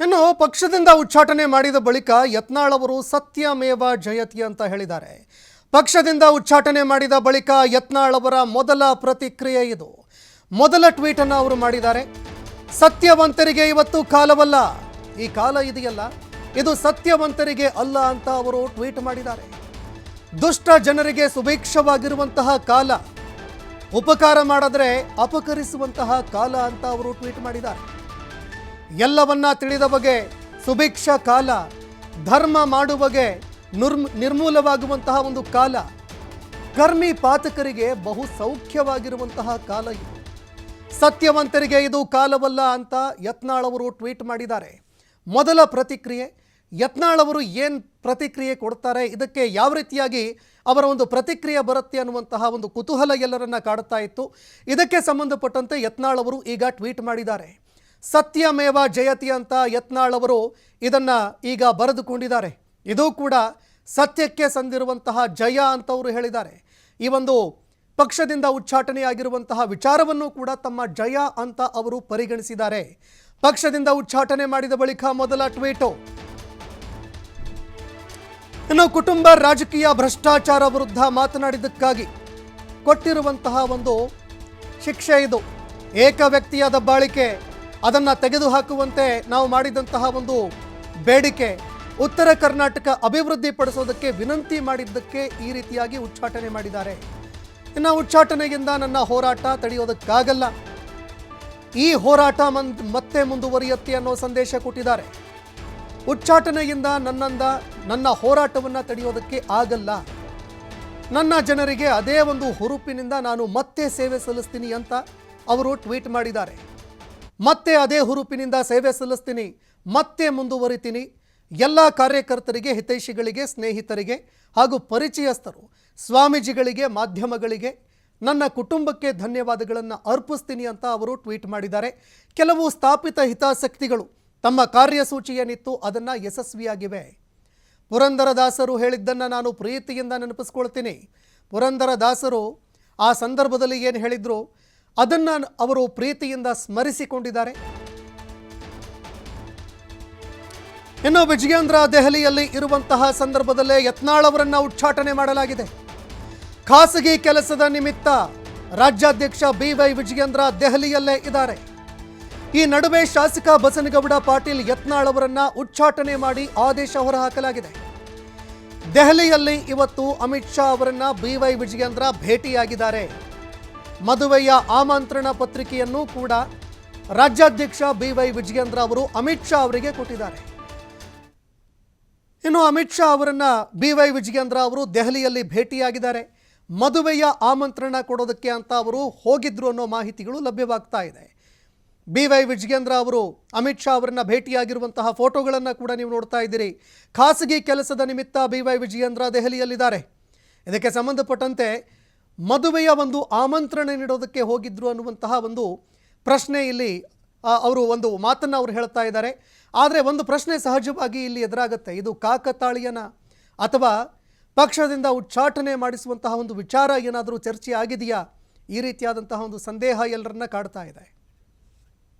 ಇನ್ನು ಪಕ್ಷದಿಂದ ಉಚ್ಚಾಟನೆ ಮಾಡಿದ ಬಳಿಕ ಯತ್ನಾಳ್ ಅವರು ಸತ್ಯಮೇವ ಜಯತಿ ಅಂತ ಹೇಳಿದ್ದಾರೆ. ಪಕ್ಷದಿಂದ ಉಚ್ಚಾಟನೆ ಮಾಡಿದ ಬಳಿಕ ಯತ್ನಾಳ್ ಅವರ ಮೊದಲ ಪ್ರತಿಕ್ರಿಯೆ ಇದು. ಮೊದಲ ಟ್ವೀಟ್ ಅನ್ನು ಅವರು ಮಾಡಿದ್ದಾರೆ. ಸತ್ಯವಂತರಿಗೆ ಇವತ್ತು ಕಾಲವಲ್ಲ. ಈ ಕಾಲ ಇದೆಯಲ್ಲ. ಇದು ಸತ್ಯವಂತರಿಗೆ ಅಲ್ಲ ಅಂತ ಅವರು ಟ್ವೀಟ್ ಮಾಡಿದ್ದಾರೆ. ದುಷ್ಟ ಜನರಿಗೆ ಸುಭಿಕ್ಷವಾಗಿರುವಂತಹ ಕಾಲ. ಉಪಕಾರ ಮಾಡಿದ್ರೆ ಅಪಕರಿಸುವಂತಹ ಕಾಲ ಅಂತ ಅವರು ಟ್ವೀಟ್ ಮಾಡಿದ್ದಾರೆ. ಎಲ್ಲವನ್ನ ತಿಳಿದ ಬಗೆ ಸುಭಿಕ್ಷ ಕಾಲ, ಧರ್ಮ ಮಾಡುವಗೆ ನಿರ್ಮ್, ನಿರ್ಮೂಲವಾಗುವಂತಹ ಒಂದು ಕಾಲ. ಕರ್ಮಿ ಪಾತಕರಿಗೆ ಬಹು ಸೌಖ್ಯವಾಗಿರುವಂತಹ ಕಾಲ ಇದು. ಸತ್ಯವಂತರಿಗೆ ಇದು ಕಾಲವಲ್ಲ ಅಂತ ಯತ್ನಾಳ್ ಅವರು ಟ್ವೀಟ್ ಮಾಡಿದ್ದಾರೆ. ಮೊದಲ ಪ್ರತಿಕ್ರಿಯೆ, ಯತ್ನಾಳ್ ಅವರು ಏನು ಪ್ರತಿಕ್ರಿಯೆ ಕೊಡ್ತಾರೆ, ಇದಕ್ಕೆ ಯಾವ ರೀತಿಯಾಗಿ ಅವರ ಒಂದು ಪ್ರತಿಕ್ರಿಯೆ ಬರುತ್ತೆ ಅನ್ನುವಂತಹ ಒಂದು ಕುತೂಹಲ ಎಲ್ಲರನ್ನ ಕಾಡುತ್ತಾ ಇತ್ತು. ಇದಕ್ಕೆ ಸಂಬಂಧಪಟ್ಟಂತೆ ಯತ್ನಾಳ್ ಅವರು ಈಗ ಟ್ವೀಟ್ ಮಾಡಿದ್ದಾರೆ. ಸತ್ಯಮೇವ ಜಯತಿ ಅಂತ ಯತ್ನಾಳ್ ಅವರು ಇದನ್ನು ಈಗ ಬರೆದುಕೊಂಡಿದ್ದಾರೆ. ಇದು ಕೂಡ ಸತ್ಯಕ್ಕೆ ಸಂದಿರುವಂತಹ ಜಯ ಅಂತ ಅವರು ಹೇಳಿದ್ದಾರೆ. ಈ ಒಂದು ಪಕ್ಷದಿಂದ ಉಚ್ಚಾಟನೆಯಾಗಿರುವಂತಹ ವಿಚಾರವನ್ನು ಕೂಡ ತಮ್ಮ ಜಯ ಅಂತ ಅವರು ಪರಿಗಣಿಸಿದ್ದಾರೆ. ಪಕ್ಷದಿಂದ ಉಚ್ಚಾಟನೆ ಮಾಡಿದ ಬಳಿಕ ಮೊದಲ ಟ್ವೀಟು. ಇನ್ನು ಕುಟುಂಬ ರಾಜಕೀಯ ಭ್ರಷ್ಟಾಚಾರ ವಿರುದ್ಧ ಮಾತನಾಡಿದ್ದಕ್ಕಾಗಿ ಕೊಟ್ಟಿರುವಂತಹ ಒಂದು ಶಿಕ್ಷೆ ಇದು. ಏಕ ವ್ಯಕ್ತಿಯಾದ ದಬ್ಬಾಳಿಕೆ ಅದನ್ನು ತೆಗೆದುಹಾಕುವಂತೆ ನಾವು ಮಾಡಿದಂತಹ ಒಂದು ಬೇಡಿಕೆ ಉತ್ತರ ಕರ್ನಾಟಕ ಅಭಿವೃದ್ಧಿಪಡಿಸೋದಕ್ಕೆ ವಿನಂತಿ ಮಾಡಿದ್ದಕ್ಕೆ ಈ ರೀತಿಯಾಗಿ ಉಚ್ಚಾಟನೆ ಮಾಡಿದ್ದಾರೆ. ಇನ್ನು ಉಚ್ಚಾಟನೆಯಿಂದ ನನ್ನ ಹೋರಾಟ ತಡೆಯೋದಕ್ಕಾಗಲ್ಲ. ಈ ಹೋರಾಟ ಮತ್ತೆ ಮುಂದುವರಿಯುತ್ತೆ ಅನ್ನೋ ಸಂದೇಶ ಕೊಟ್ಟಿದ್ದಾರೆ. ಉಚ್ಚಾಟನೆಯಿಂದ ನನ್ನಂದ ನನ್ನ ಹೋರಾಟವನ್ನು ತಡೆಯೋದಕ್ಕೆ ಆಗಲ್ಲ. ನನ್ನ ಜನರಿಗೆ ಅದೇ ಒಂದು ಹುರುಪಿನಿಂದ ನಾನು ಮತ್ತೆ ಸೇವೆ ಸಲ್ಲಿಸ್ತೀನಿ ಅಂತ ಅವರು ಟ್ವೀಟ್ ಮಾಡಿದ್ದಾರೆ. ಮತ್ತೆ ಅದೇ ಹುರುಪಿನಿಂದ ಸೇವೆ ಸಲ್ಲಿಸ್ತೀನಿ, ಮತ್ತೆ ಮುಂದುವರಿತೀನಿ. ಎಲ್ಲ ಕಾರ್ಯಕರ್ತರಿಗೆ, ಹಿತೈಷಿಗಳಿಗೆ, ಸ್ನೇಹಿತರಿಗೆ ಹಾಗೂ ಪರಿಚಯಸ್ಥರು, ಸ್ವಾಮೀಜಿಗಳಿಗೆ, ಮಾಧ್ಯಮಗಳಿಗೆ ನನ್ನ ಕುಟುಂಬಕ್ಕೆ ಧನ್ಯವಾದಗಳನ್ನು ಅರ್ಪಿಸ್ತೀನಿ ಅಂತ ಅವರು ಟ್ವೀಟ್ ಮಾಡಿದ್ದಾರೆ. ಕೆಲವು ಸ್ಥಾಪಿತ ಹಿತಾಸಕ್ತಿಗಳು ತಮ್ಮ ಕಾರ್ಯಸೂಚಿ ಏನಿತ್ತು ಅದನ್ನು ಯಶಸ್ವಿಯಾಗಿವೆ. ಪುರಂದರದಾಸರು ಹೇಳಿದ್ದನ್ನು ನಾನು ಪ್ರೀತಿಯಿಂದ ನೆನಪಿಸ್ಕೊಳ್ತೀನಿ. ಪುರಂದರದಾಸರು ಆ ಸಂದರ್ಭದಲ್ಲಿ ಏನು ಹೇಳಿದ್ರು? ಅದನ್ನು ಅವರು ಪ್ರೀತಿಯಿಂದ ಸ್ಮರಿಸಿಕೊಂಡಿದ್ದಾರೆ. ಇನ್ನು ವಿಜಯೇಂದ್ರ ದೆಹಲಿಯಲ್ಲಿ ಇರುವಂತಹ ಸಂದರ್ಭದಲ್ಲೇ ಯತ್ನಾಳ್ ಅವರನ್ನು ಉಚ್ಚಾಟನೆ ಮಾಡಲಾಗಿದೆ. ಖಾಸಗಿ ಕೆಲಸದ ನಿಮಿತ್ತ ರಾಜ್ಯಾಧ್ಯಕ್ಷ ಬಿ ವೈ ವಿಜಯೇಂದ್ರ ದೆಹಲಿಯಲ್ಲೇ ಇದ್ದಾರೆ. ಈ ನಡುವೆ ಶಾಸಕ ಬಸನಗೌಡ ಪಾಟೀಲ್ ಯತ್ನಾಳ್ ಅವರನ್ನು ಉಚ್ಚಾಟನೆ ಮಾಡಿ ಆದೇಶ ಹೊರಹಾಕಲಾಗಿದೆ. ದೆಹಲಿಯಲ್ಲಿ ಇವತ್ತು ಅಮಿತ್ ಶಾ ಅವರನ್ನು ಬಿ ವೈ ವಿಜಯೇಂದ್ರ ಭೇಟಿಯಾಗಿದ್ದಾರೆ. ಮದುವೆಯ ಆಮಂತ್ರಣ ಪತ್ರಿಕೆಯನ್ನು ಕೂಡ ರಾಜ್ಯಾಧ್ಯಕ್ಷ ಬಿ ವೈ ವಿಜಯೇಂದ್ರ ಅವರು ಅಮಿತ್ ಶಾ ಅವರಿಗೆ ಕೊಟ್ಟಿದ್ದಾರೆ. ಇನ್ನು ಅಮಿತ್ ಶಾ ಅವರನ್ನ ಬಿ ವೈ ವಿಜಯೇಂದ್ರ ಅವರು ದೆಹಲಿಯಲ್ಲಿ ಭೇಟಿಯಾಗಿದ್ದಾರೆ. ಮದುವೆಯ ಆಮಂತ್ರಣ ಕೊಡೋದಕ್ಕೆ ಅಂತ ಅವರು ಹೋಗಿದ್ರು ಅನ್ನೋ ಮಾಹಿತಿಗಳು ಲಭ್ಯವಾಗ್ತಾ ಇದೆ. ಬಿ ವೈ ವಿಜಯೇಂದ್ರ ಅವರು ಅಮಿತ್ ಶಾ ಅವರನ್ನ ಭೇಟಿಯಾಗಿರುವಂತಹ ಫೋಟೋಗಳನ್ನು ಕೂಡ ನೀವು ನೋಡ್ತಾ ಇದ್ದೀರಿ. ಖಾಸಗಿ ಕೆಲಸದ ನಿಮಿತ್ತ ಬಿ ವೈ ವಿಜಯೇಂದ್ರ ದೆಹಲಿಯಲ್ಲಿದ್ದಾರೆ. ಇದಕ್ಕೆ ಸಂಬಂಧಪಟ್ಟಂತೆ ಮದುವೆಯ ಒಂದು ಆಮಂತ್ರಣ ನೀಡೋದಕ್ಕೆ ಹೋಗಿದ್ರು ಅನ್ನುವಂತಹ ಒಂದು ಪ್ರಶ್ನೆ ಇಲ್ಲಿ ಅವರು ಒಂದು ಮಾತನ್ನು ಅವರು ಹೇಳ್ತಾ ಇದ್ದಾರೆ. ಆದರೆ ಒಂದು ಪ್ರಶ್ನೆ ಸಹಜವಾಗಿ ಇಲ್ಲಿ ಎದುರಾಗುತ್ತೆ. ಇದು ಕಾಕತಾಳಿಯನ ಅಥವಾ ಪಕ್ಷದಿಂದ ಉಚ್ಚಾಟನೆ ಮಾಡಿಸುವಂತಹ ಒಂದು ವಿಚಾರ ಏನಾದರೂ ಚರ್ಚೆ ಆಗಿದೆಯಾ? ಈ ರೀತಿಯಾದಂತಹ ಒಂದು ಸಂದೇಹ ಎಲ್ಲರನ್ನ ಕಾಡ್ತಾ ಇದೆ.